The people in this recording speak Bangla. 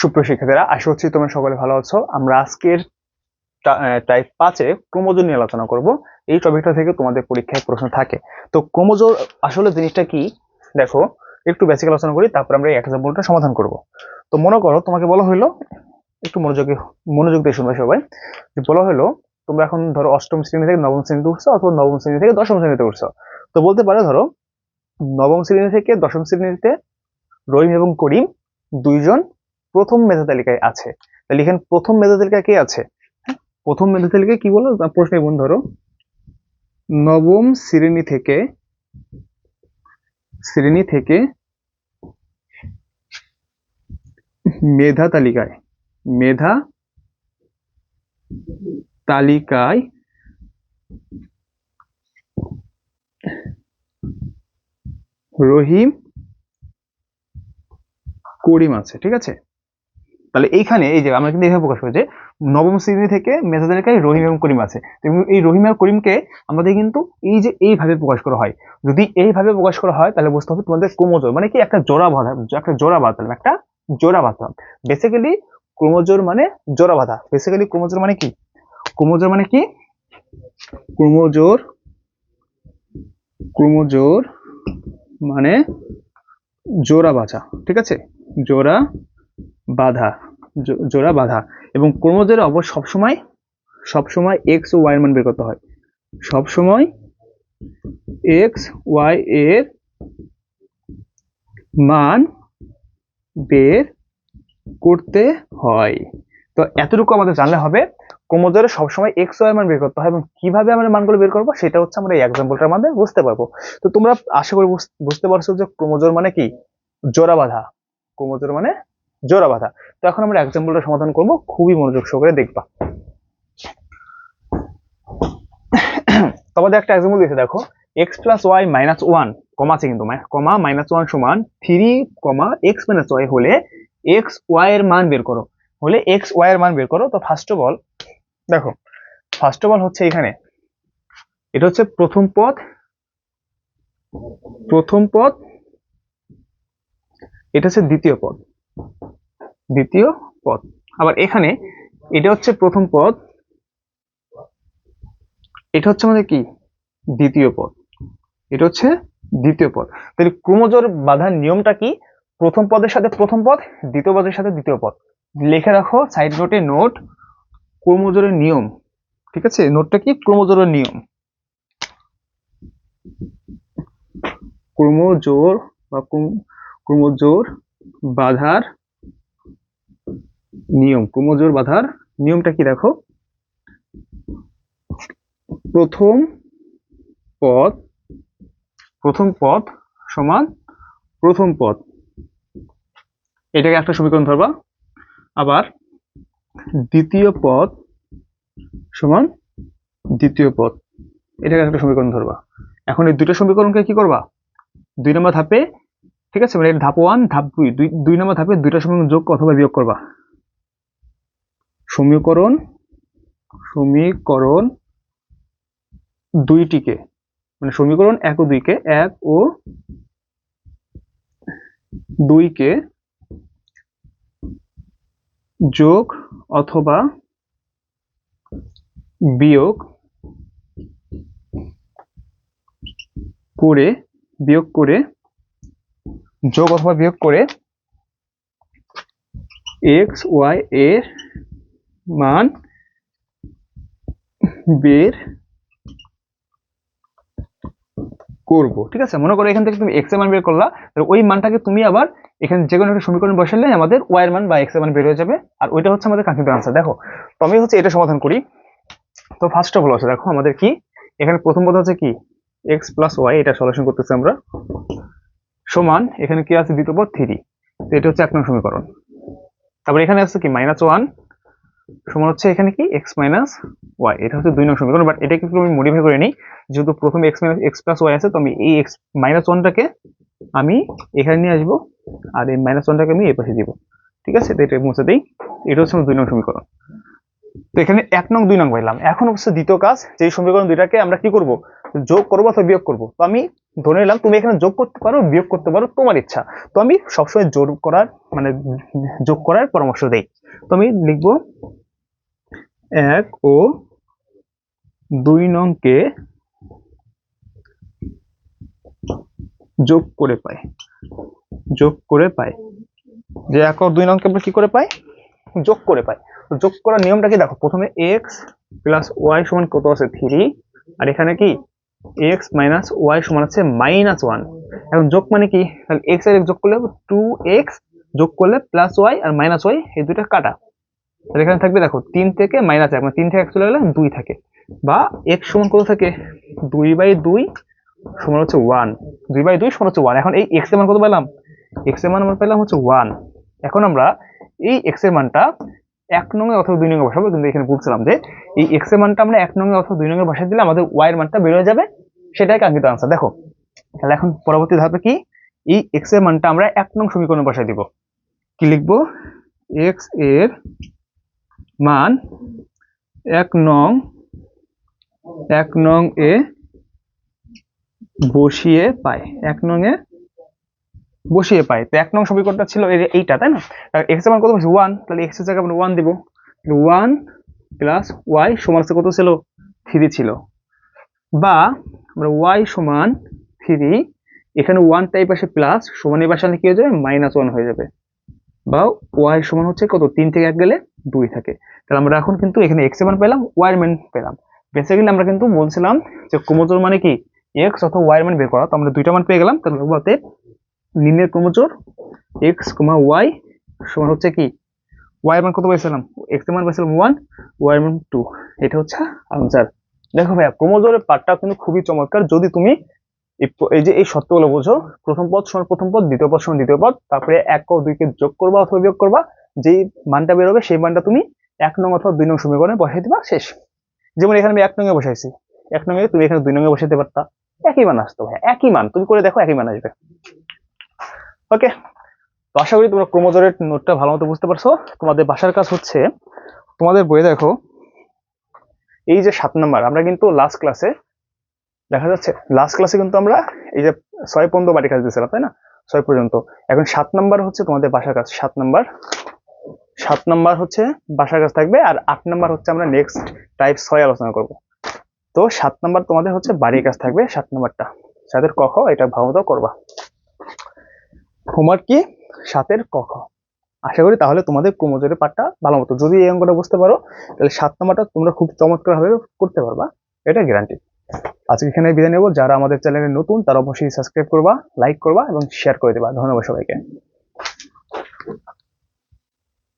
সুপ্রিয় শিক্ষার্থীরা, আশা করছি তোমরা সকলে ভালো আছো। আমরা আজকের টাইপ পাঁচে ক্রোমোজোর নিয়ে আলোচনা করব। এই টপিকটা থেকে তোমাদের পরীক্ষায় প্রশ্ন থাকে। তো ক্রোমোজোর আসলে জিনিসটা কি? দেখো, একটু বেসিক আলোচনা করি, তারপর আমরা এই এক্সাম্পলটা সমাধান করব। তো মনে করো, তোমাকে বলা হলো একটু মনোযোগী, মনোযোগ দিয়ে শুনবে সবাই। যে বলা হলো তোমরা এখন ধরো অষ্টম শ্রেণি থেকে নবম শ্রেণীতে উঠছো অথবা নবম শ্রেণি থেকে দশম শ্রেণীতে উঠছো। তো বলতে পারে, ধরো, নবম শ্রেণি থেকে দশম শ্রেণীতে রহিম এবং করিম দুইজন প্রথম মেধা তালিকায় আছে। তাহলে এখানে প্রথম মেধা তালিকায় কে আছে? হ্যাঁ, প্রথম মেধা তালিকায় কি বলো? প্রশ্নে বোন ধরো। নবম শ্রেণি থেকে শ্রেণি থেকে মেধা তালিকায় মেধা তালিকায় রহিম করিম আছে ঠিক আছে? তাহলে এইখানে এই যে আমরা কিন্তু এইভাবে প্রকাশ করি যে নবম শ্রেণি থেকে মেধা তালিকায় রহিম এবং করিম আছে। এই রহিম এবং করিমকে আমাদের কিন্তু এই যে এইভাবে প্রকাশ করা হয়। যদি এইভাবে প্রকাশ করা হয়, তাহলে বুঝতে হবে তোমাদের ক্রোমোজোর মানে কি একটা জোড়া বাঁধা, একটা জোড়া বাঁধলাম একটা জোড়া বাঁধলাম বেসিক্যালি ক্রোমোজোর মানে জোড়া বাঁধা। বেসিক্যালি ক্রোমোজোর মানে কি? ক্রোমোজোর মানে কি? ক্রোমোজোর ক্রোমোজোর মানে জোড়া বাঁধা, ঠিক আছে? জোড়া বাঁধা জোড়া বাঁধা। এবং ক্রোমোজোর অবর সবসময় সবসময় এক্স ও ওয়াই এর মান বের করতে হয়। সবসময় এক্স ওয়াই এর মান বের করতে হয়। তো এতটুকু আমাদের জানলে হবে ক্রোমোজোরে সবসময় এক্স ওয়াই মান বের করতে হয় এবং কীভাবে আমরা মানগুলো বের করব, সেটা হচ্ছে আমরা এই এক্সাম্পলটার মাধ্যমে বুঝতে পারব। তো তোমরা আশা করি বুঝ- বুঝতে পারছ যে ক্রোমোজোর মানে কি? জোড়া বাঁধা। ক্রোমোজোর মানে জোড়া বাঁধা। তো এখন আমরা এক্সাম্পলটা সমাধান করব, খুবই মনোযোগ সহকারে দেখবা। তোমাদের একটা এক্সাম্পল দিয়েছে, দেখো। X plus y minus one comma আছে কিন্তু কমা মাইনাস ওয়ান সমান three comma x minus y হলে এক্স ওয়াই এর মান বের করো। হলে এক্স ওয়াই এর মান বের করো। তো ফার্স্ট অফ অল দেখো ফার্স্ট অফ অল হচ্ছে এখানে। এটা হচ্ছে প্রথম পদ প্রথম পদ এটা হচ্ছে দ্বিতীয় পদ দ্বিতীয় পদ। আবার এখানে এটা হচ্ছে প্রথম পদ। এটা হচ্ছে আমাদের কি? দ্বিতীয় পদ। এটা হচ্ছে দ্বিতীয় পদ। তাহলে ক্রোমোজোর বাঁধার নিয়মটা কি? প্রথম পদের সাথে প্রথম পদ, দ্বিতীয় পদের সাথে দ্বিতীয় পদ। লিখে রাখো সাইড নোটে নোট ক্রোমোজোরের নিয়ম। ঠিক আছে? নোটটা কি? ক্রোমোজোরের নিয়ম। ক্রোমোজোর বা ক্রোম- ক্রোমোজোর বাধার নিয়ম ক্রোমোজোর বাধার নিয়মটা কি দেখো? প্রথম পদ প্রথম পদ সমান প্রথম পদ। এটাকে একটা সমীকরণ ধরবা। আবার দ্বিতীয় পদ সমান দ্বিতীয় পদ। এটাকে একটা সমীকরণ ধরবা। এখন এই দুটো সমীকরণকে কি করবা? দুই নম্বর ধাপে, ঠিক আছে? মানে ধাপ ওয়ান ধাপ দুই দুই নম্বর ধাপে দুইটা সমীকরণ যোগ অথবা বিয়োগ করবা। সমীকরণ সমীকরণ দুইটিকে মানে সমীকরণ এক ও দুইকে, এক ও দুইকে যোগ অথবা বিয়োগ করে বিয়োগ করে, যোগ অথবা বিয়োগ করে, এক্স, ওয়াই, এর মান বের করব, ঠিক আছে? মনে করো এখান থেকে তুমি এক্সের মান বের করলা, তাহলে ওই মানটাকে তুমি আবার এখানে যে কোনো একটা সমীকরণ বসালে আমাদের ওয়াই মান বা এক্সের মান বের হয়ে যাবে, আর ওইটা হচ্ছে আমাদের কাঙ্ক্ষিত আনসার দেখো, তো আমি হচ্ছে এটা সমাধান করি। তো ফার্স্ট অফ অল আছে, দেখো আমাদের কি? এখানে প্রথম কথা হচ্ছে কি? এক্স প্লাস ওয়াই এটা সলিউশন করতেছি আমরা। সমান, এখানে কি আছে? দ্বিতীয় পদ থ্রি তো এটা হচ্ছে এক নং সমীকরণ। তারপর এখানে আছে কি? মাইনাস ওয়ান সমান হচ্ছে এখানে কি? এক্স মাইনাস ওয়াই এটা হচ্ছে দুই নং সমীকরণ বাট এটাকে একটু আমি মডিফাই করে নিই। যেহেতু প্রথমে x minus x plus y আছে, তো আমি এই এক্স মাইনাস ওয়ানটাকে আমি এখানে নিয়ে আসব, আর এই মাইনাস ওয়ানটাকে আমি এই পাশে দিব। ঠিক আছে? তো এটা মুছে দিই। এটা হচ্ছে দুই নং সমীকরণ। তো এখানে এক নং, দুই নং পাইলাম। এখন হচ্ছে দ্বিতীয় কাজ যে সমীকরণ দুইটাকে আমরা কি করব? যোগ করব অথবা বিয়োগ করব? তো আমি ধরে নিলাম, তুমি এখানে যোগ করতে পারো, বিয়োগ করতে পারো, তোমার ইচ্ছা। তো আমি সবসময় জোর করার মানে যোগ করার পরামর্শ দেই। তো আমি লিখব এক ও দুই নংকে যোগ করে পাই যোগ করে পাই যে এক ও দুই নংকে আমরা কি করে পাই? যোগ করে পাই। যোগ করার নিয়মটা কি? দেখো, প্রথমে এক্স প্লাস ওয়াই সমান কত আছে? থ্রি আর এখানে কি? এক্স মাইনাস ওয়াই সমান আছে মাইনাস ওয়ান এখন যোগ মানে কি? তাহলে এক্স আর x যোগ করলে টু এক্স যোগ করলে প্লাস ওয়াই আর মাইনাস ওয়াই এই দুইটা কাটা। তাহলে এখানে থাকবে, দেখো, তিন থেকে মাইনাস এক মানে তিন থেকে এক চলে গেলে দুই থাকে। বা এক্স সমান কত থাকে? দুই বাই দুই সমান হচ্ছে ওয়ান দুই বাই দুই সমান হচ্ছে ওয়ান এখন এই এক্সের মান কত পেলাম? এক্সের মান আমরা পেলাম হচ্ছে ওয়ান এখন আমরা এই এক্সের মানটা এক নঙে অথবা দুই নঙে বসাবো, কিন্তু এখানে বলছিলাম যে এই এক্সের মানটা আমরা এক নঙে অথবা দুই নঙে বসাই দিলে আমাদের ওয়াই এর মানটা বেরোয় যাবে। সেটাই কাঙ্ক্ষিত আনসার দেখো, তাহলে এখন পরবর্তী ধাপে কি? এই এক্সের মানটা আমরা এক নং সমীকরণে বসাই দিব। কি লিখব? এক্সের মান এক নং এক নং এ বসিয়ে পাই এক নং এ বসিয়ে পাই তো এক নং সমীকরণটা ছিল এই- এইটা, তাই না? এক্স মান কত বসে ওয়ান তাহলে এক্স জায়গায় আমরা ওয়ান দিব। ওয়ান প্লাস ওয়াই সমান কত ছিল? থ্রি ছিল। বা আমরা ওয়াই সমান থ্রি এখানে ওয়ান টাইপ আসে প্লাস সমান এই কি হয়ে যাবে? মাইনাস ওয়ান হয়ে যাবে। বা ওয়াই সমান হচ্ছে কত? তিন থেকে এক গেলে দুই থাকে। তাহলে আমরা এখন কিন্তু এখানে এক্স মান পেলাম ওয়াই মান পেলাম। বেসিক্যালি আমরা কিন্তু বলছিলাম যে ক্রোমোজোর মানে কি? এক্স অথবা ওয়াই মান বের করা। তো আমরা দুইটা মান পেয়ে গেলাম। তাহলে বলতে নিম্নের ক্রোমোজোর এক্স কমা ওয়াই সমান হচ্ছে কি? ওয়াই মান কত পাইছিলাম? এক্স মান পাইছিলাম ওয়ান ওয়াই মান টু এটা হচ্ছে আনসার দেখো ভাইয়া, ক্রোমোজোরের পার্টটা কিন্তু খুবই চমৎকার। যদি তুমি এই যে এই শর্তগুলো বোঝো, প্রথম পদ সমান প্রথম পদ, দ্বিতীয় পদ সমান দ্বিতীয় পদ, তারপরে এক ও দুইকে যোগ করবা অথবা বিয়োগ করবা, যেই মানটা বেরোবে সেই মানটা তুমি এক নং অথবা দুই নং সমীকরণে বসাই দিবা, শেষ। যেমন এখানে আমি এক নঙে বসাইছি, এক নঙে তুমি এখানে দুই নঙে বসাইতে পারতা। একই মান আসতো ভাই একই মান, তুমি করে দেখো একই মান আসবে। ওকে, তো আশা করি তোমরা ক্রোমোজোরের নোটটা ভালো মতো বুঝতে পারছ। তোমাদের বাসার কাজ হচ্ছে, তোমাদের বইয়ে দেখো, এই যে সাত নাম্বার, আমরা কিন্তু লাস্ট ক্লাসে দেখা যাচ্ছে লাস্ট ক্লাসে কিন্তু আমরা এই যে ছয় পর্যন্ত বাড়ি কাজ দিয়েছিলাম, তাই না? ছয় পর্যন্ত। এখন সাত নাম্বার হচ্ছে তোমাদের বাসার কাজ, সাত নাম্বার সাত নাম্বার হচ্ছে বাসার কাজ থাকবে, আর আট নাম্বার হচ্ছে আমরা নেক্সট টাইপ ছয় আলোচনা করব। তো সাত নাম্বার তোমাদের হচ্ছে বাড়ির কাজ থাকবে, সাত নাম্বারটা সাতের কখ এটা মতো করবা। হোমওয়ার্ক কি? সাতের কখ আশা করি তাহলে তোমাদের ক্রোমোজোরের পাঠটা ভালো মতো। যদি এই অঙ্কটা বুঝতে পারো, তাহলে সাত নাম্বারটা তোমরা খুব চমৎকার ভাবে করতে পারবা, এটা গ্যারান্টি আজকে এখানে বিদায় নেব। যারা আমাদের চ্যানেলে নতুন, তারা অবশ্যই সাবস্ক্রাইব করবা লাইক করবা এবং শেয়ার করে দেবা। ধন্যবাদ সবাইকে।